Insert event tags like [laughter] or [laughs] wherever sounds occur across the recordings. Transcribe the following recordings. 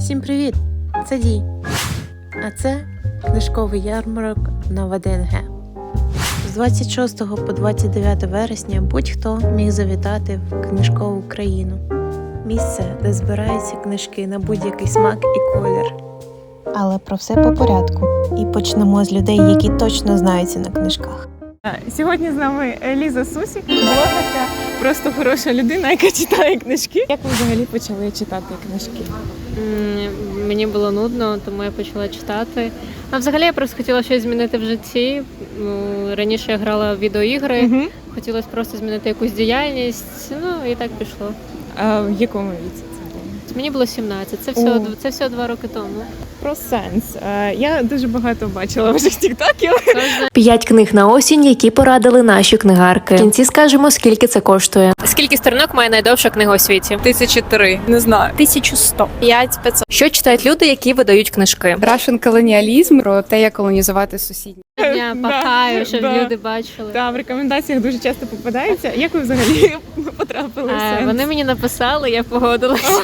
Всім привіт! Це Дій. А це книжковий ярмарок на ВДНГ. З 26 по 29 вересня будь-хто міг завітати в книжкову країну. Місце, де збираються книжки на будь-який смак і колір. Але про все по порядку. І почнемо з людей, які точно знаються на книжках. Сьогодні з нами Ліза Сусік, блогерка, просто хороша людина, яка читає книжки. Як ви взагалі почали читати книжки? Мені було нудно, тому я почала читати. А взагалі я просто хотіла щось змінити в житті. Ну, Раніше я грала в відеоігри, Угу. хотілося просто змінити якусь діяльність. Ну і так пішло. А в якому віці це було? Мені було 17, це всього, О. це всього два роки тому. Про сенс. Е, Я дуже багато бачила ваших тіктоків. П'ять книг на осінь, які порадили наші книгарки. В кінці скажемо, скільки це коштує. Скільки сторінок має найдовша книга у світі? Тисячі три, не знаю. 1100. 5-500. Що читають люди, які видають книжки? Рашен колоніалізм про те, як колонізувати сусідні. Я Да, пахаю, щоб да. люди бачили. Та в рекомендаціях дуже часто попадається. Як ви взагалі А, сенс? вони мені написали, я погодилася.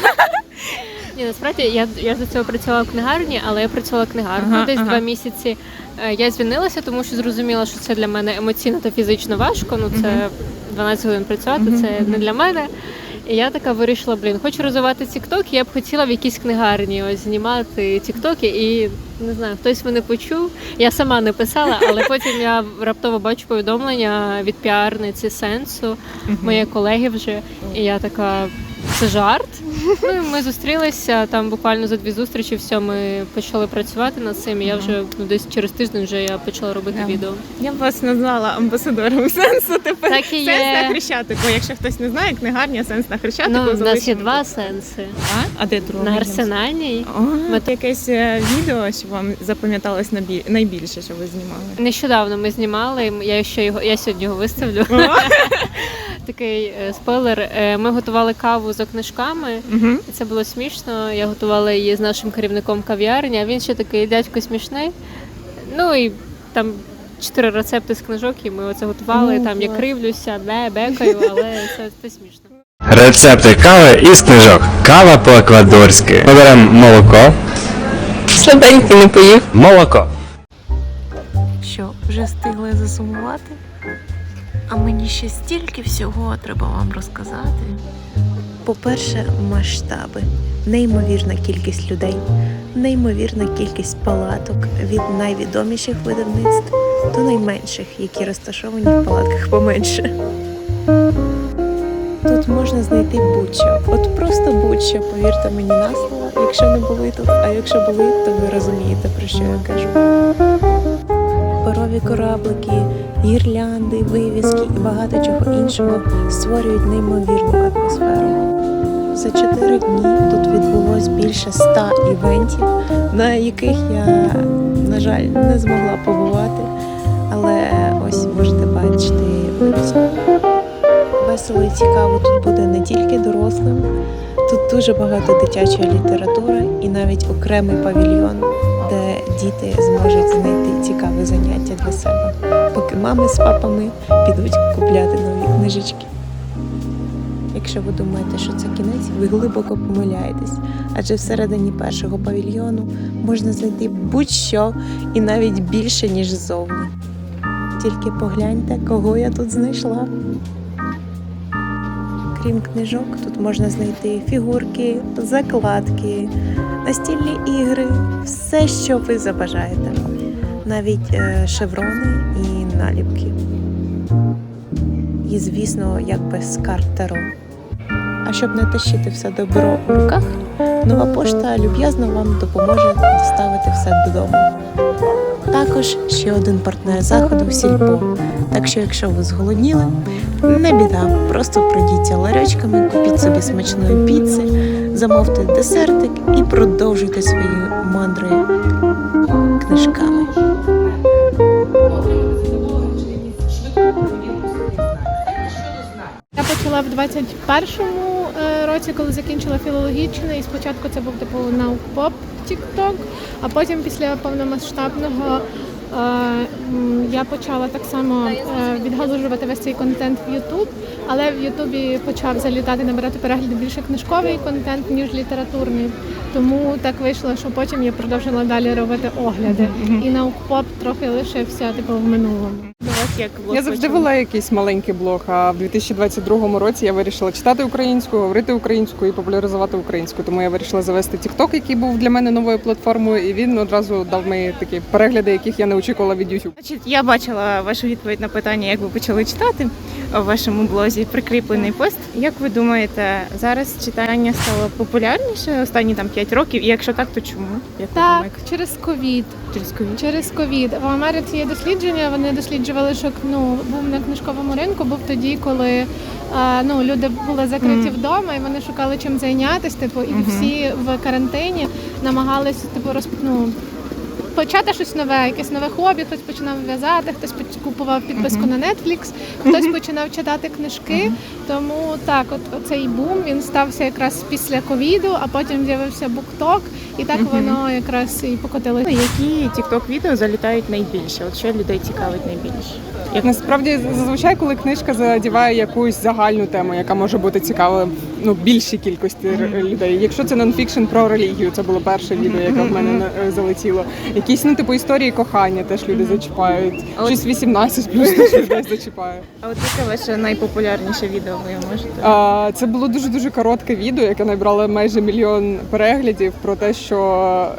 Ні, насправді я, я до цього працювала в книгарні, але я працювала книгарною Ага, десь ага. два місяці. Е, Я звільнилася, тому що зрозуміла, що це для мене емоційно та фізично важко. Ну це 12 годин працювати, це не для мене. І я така вирішила, блін, хочу розвивати тікток, я б хотіла в якійсь книгарні ось знімати тіктоки і не знаю, хтось мене почув. Я сама не писала, але [laughs] потім я раптово бачу повідомлення від піарниці сенсу моєї колеги вже. І я така, це жарт. Ну, ми зустрілися там буквально за дві зустрічі. Все, ми почали працювати над цим. І я вже ну, десь через тиждень вже я почала робити Ем, відео. Я б вас назвала амбасадором [laughs] сенсу тепер. Так і Сенс на. Хрещатику. Якщо хтось не знає, книгарня сенс на Хрещатику. Ну, в нас є залишимо два сенси. А? А де другий? На арсенальній. О, Ми- якесь е, відео, що вам запам'яталось набі- найбільше, що ви знімали? Нещодавно ми знімали. Я ще його я сьогодні його виставлю. [laughs] Такий е, спойлер. Е, Ми готували каву за книжками. І Це було смішно. Я готувала її з нашим керівником кав'ярні, а він ще такий дядько смішний. Ну і там чотири рецепти з книжок, і ми оце готували. Ну, там я клас. кривлюся, бе, бекаю, [laughs] але це, це смішно. Рецепти кави із книжок. Кава по-еквадорськи. Ми беремо молоко. Сладенький не поїв. Молоко. Що, вже встигли засумувати? А мені ще стільки всього треба вам розказати. По-перше, масштаби, неймовірна кількість людей, неймовірна кількість палаток. Від найвідоміших видавництв до найменших, які розташовані в палатках поменше. Тут можна знайти будь-що, от просто будь-що, повірте мені на слово, якщо не були тут, а якщо були, то ви розумієте, про що я кажу. Паперові кораблики, гірлянди, вивіски і багато чого іншого створюють неймовірну атмосферу. За чотири дні тут відбулось більше ста івентів, на яких я, на жаль, не змогла побувати. Але ось можете бачити. Весело і цікаво тут буде не тільки дорослим, тут дуже багато дитячої літератури і навіть окремий павільйон де діти зможуть знайти цікаве заняття для себе, поки мами з папами підуть купляти нові книжечки. Якщо ви думаєте, що це кінець, ви глибоко помиляєтесь, адже всередині першого павільйону можна знайти будь-що і навіть більше, ніж ззовні. Тільки погляньте, кого я тут знайшла. Крім книжок, тут можна знайти фігурки, закладки, настільні ігри, все, що ви забажаєте, навіть е, шеврони і наліпки. І, звісно, як без карт. А щоб не тащити все добро у руках, нова пошта люб'язно вам допоможе доставити все додому. Також ще один партнер заходу сільпо. Так що, якщо ви зголодніли, не біда, просто пройдіться ларьочками, купіть собі смачної піци, замовте десертик і продовжуйте свої мандри книжками. Почала в 21-му е, році, коли закінчила філологічний, і спочатку це був типу наукпоп TikTok, а потім після повномасштабного е, я почала так само е, відгалужувати весь цей контент в YouTube. Але в Ютубі почав залітати набирати перегляди більше книжковий контент, ніж літературний. Тому так вийшло, що потім я продовжила далі робити огляди. І наукпоп трохи лишився типу в минулому. Вас як блог Я завжди вела якийсь маленький блог, а в 2022 році я вирішила читати українську, говорити українською і популяризувати українську. Тому я вирішила завести TikTok, який був для мене новою платформою, і він одразу дав мені такі перегляди, яких я не очікувала від YouTube. Значить, я бачила вашу відповідь на питання, як ви почали читати у вашому блозі прикріплений пост. Як ви думаєте, зараз читання стало популярніше останні там 5 років? І якщо так, то чому? Як ви Так, думаєте? через ковід. через ковід? Через ковід в Америці є дослідження. Вони досліджували, що ну був на книжковому ринку. Був тоді, коли е, ну люди були закриті Мгм. вдома, і вони шукали чим зайнятися. Типу, і Мгм. всі в карантині намагалися типу розп... ну, почати щось нове, якесь нове хобі. Хтось починав в'язати, хтось купував підписку на Netflix, хтось починав читати книжки. Тому так, от цей бум він стався якраз після ковіду, а потім з'явився букток, і так воно якраз і покотилося. Які тікток відео залітають найбільше? От що людей цікавить найбільше? Як насправді зазвичай, коли книжка задіває якусь загальну тему, яка може бути цікава ну більшій кількості людей. Якщо це нонфікшн про релігію, це було перше відео, яке в мене залетіло. Якісь ну типу історії кохання теж люди зачіпають. Щось 18 плюс теж людей зачіпає. А от яке ваше найпопулярніше відео ви можете? А, Це було дуже дуже коротке відео, яке набрало майже мільйон переглядів про те, що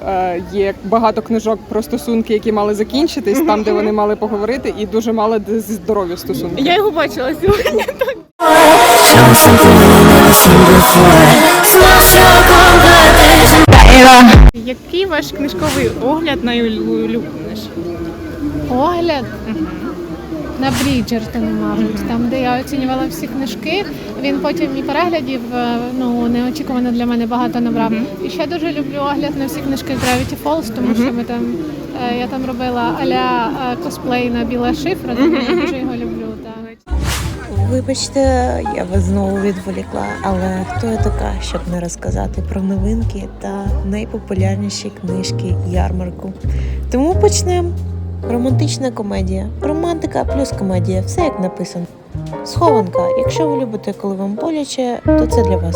е, є багато книжок про стосунки, які мали закінчитись, там де вони мали поговорити, і дуже мало де зі здоров'я стосунки. Я його бачила сьогодні. Який ваш книжковий огляд найулюбленіший? Огляд на Бріджертони, мабуть, там, де я оцінювала всі книжки. Він потім і переглядів е, ну неочікувано для мене багато набрав. І ще дуже люблю огляд на всі книжки Gravity Falls, тому що ми там е, я там робила аля е, косплей на біла шифра, тому я дуже його люблю. Так. Вибачте, я вас знову відволікла, але хто я така, щоб не розказати про новинки та найпопулярніші книжки ярмарку. Тому почнемо. Романтична комедія, романтика плюс комедія, все як написано. Схованка. Якщо ви любите, коли вам боляче, то це для вас.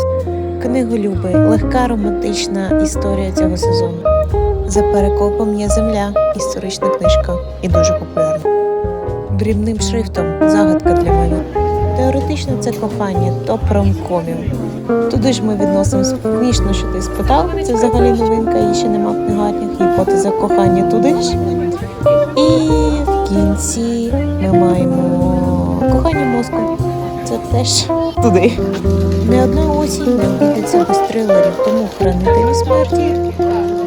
Книголюби, легка романтична історія цього сезону. За перекопом є земля, історична книжка і дуже популярна. Дрібним шрифтом загадка для мене. Теоретично це кохання, топ ромкомів. Туди ж ми відносимо смішно, що ти спитав. Це взагалі новинка, її ще нема в книгарнях. Гіпотеза кохання туди ж. І в кінці ми маємо кохання мозку. Це теж туди. Не одна осінь не обійдеться без трилерів, тому хранителі смерті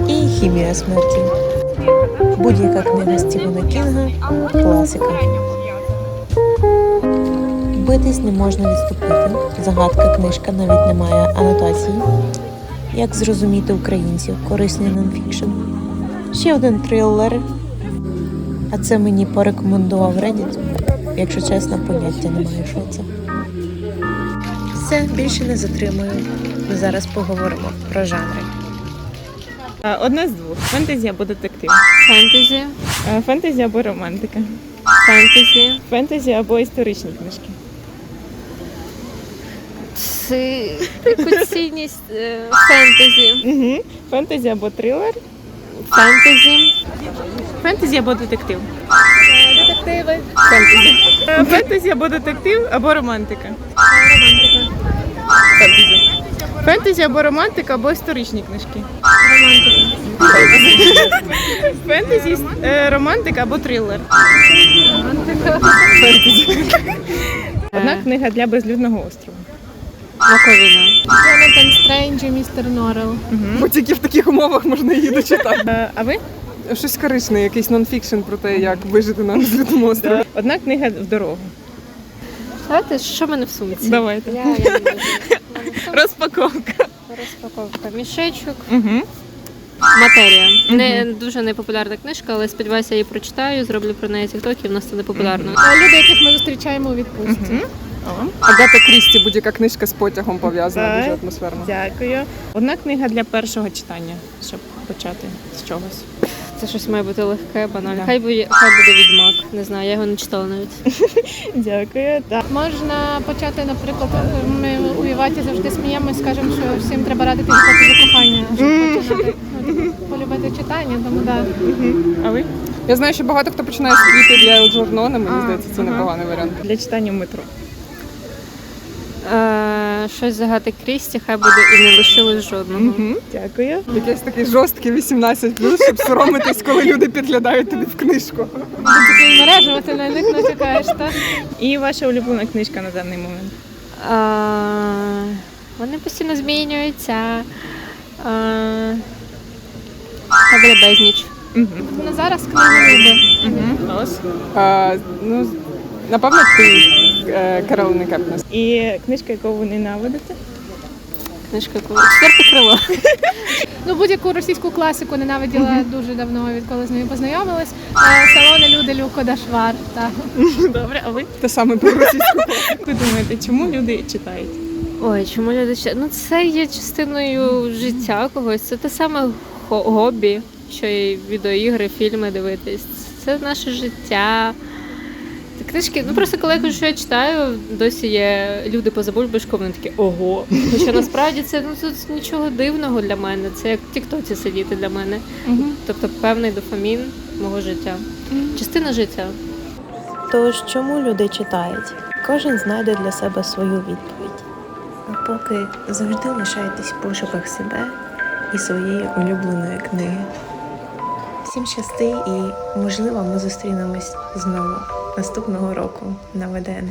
і хімія смерті. Будь-яка книга Стівена Кінга класика. Битись не можна відступити. Загадка книжка навіть не має анотації. Як зрозуміти українців? Корисний нонфікшн. Ще один трилер. А це мені порекомендував Reddit. Якщо чесно, поняття не маю, що це. Все, більше не затримую. Зараз поговоримо про жанри. Е, Одне з двох: фентезі або детектив. Фентезі, Е, Фентезі або романтика. фентезі. Фентезі або історичні книжки. Це цінність е, фентезі. Фентезі або трилер. Фентезі. Фентезі або детектив. Детективи. Фентезі. Фентезі або детектив, або романтика. Романтика. Фентезі. Фентезі або романтика, або історичні книжки. Романтика. Фентезі, е, романтика або трилер. Фентезі. Одна книга для безлюдного острова. Маковіна. Джонатан Стрендж і містер Норрел. Бо тільки в таких умовах можна її дочитати. Е, А ви? Щось корисне, якийсь нонфікшн про те, як вижити на розлютому острові. Одна книга в дорогу. Давайте, що в мене в сумці? Давайте. Я, я не можу. Розпаковка. Розпаковка. Мішечок. Угу. Матерія. Не дуже непопулярна книжка, але сподіваюся, я її прочитаю, зроблю про неї тікток і в нас стане популярно. Е, Люди, яких ми зустрічаємо у відпустці. Агата Крісті, будь-яка книжка з потягом пов'язана, Так. дуже атмосферно. Дякую. Одна книга для першого читання, щоб почати з чогось. Це щось має бути легке, банальне. Хай буде, хай буде відьмак. Не знаю, я його не читала навіть. [laughs] Дякую. Так. Можна почати, наприклад, ми у Іваті завжди сміємось, скажемо, що всім треба радити читати за кохання, щоб починати ну, типу, полюбити читання, тому да. А ви? Я знаю, що багато хто починає з квіти для Елджорнона, мені А, здається, це ага. непоганий варіант. Для читання в метро. Е, щось загати Крісті, хай буде і не лишилось жодного. Угу. Дякую. Якийсь такий жорсткий 18 щоб соромитись, коли люди підглядають тобі в книжку. Такий мережувати на них натякаєш, так? І ваша улюблена книжка на даний момент. Е, вони постійно змінюються. Е, хай буде безніч. Угу. Ну, зараз книги люблю. Угу. А, ну, напевно, ти Каролини Кепнес. І книжка, яку ви ненавидите? Книжка коли четверте крило. Ну, будь-яку російську класику ненавиділа дуже давно, відколи з нею познайомилась. Е, Салони люди Люко Дашвар. Так. Добре, а ви? Те саме про російську. Ви думаєте, чому люди читають? Ой, чому люди ще? Ну це є частиною життя когось. Це те саме хо- хобі, що і відеоігри, фільми дивитись. Це наше життя. Книжки, ну просто коли я кажу, що я читаю, досі є люди поза бульбашком, вони такі ого. Хоча насправді це ну тут нічого дивного для мене. Це як в Тіктоці сидіти для мене. Тобто певний дофамін мого життя. Частина життя. Тож чому люди читають? Кожен знайде для себе свою відповідь. А поки завжди лишайтесь в пошуках себе і своєї улюбленої книги. Всім щасти і, можливо, ми зустрінемось знову наступного року на ВДНГ.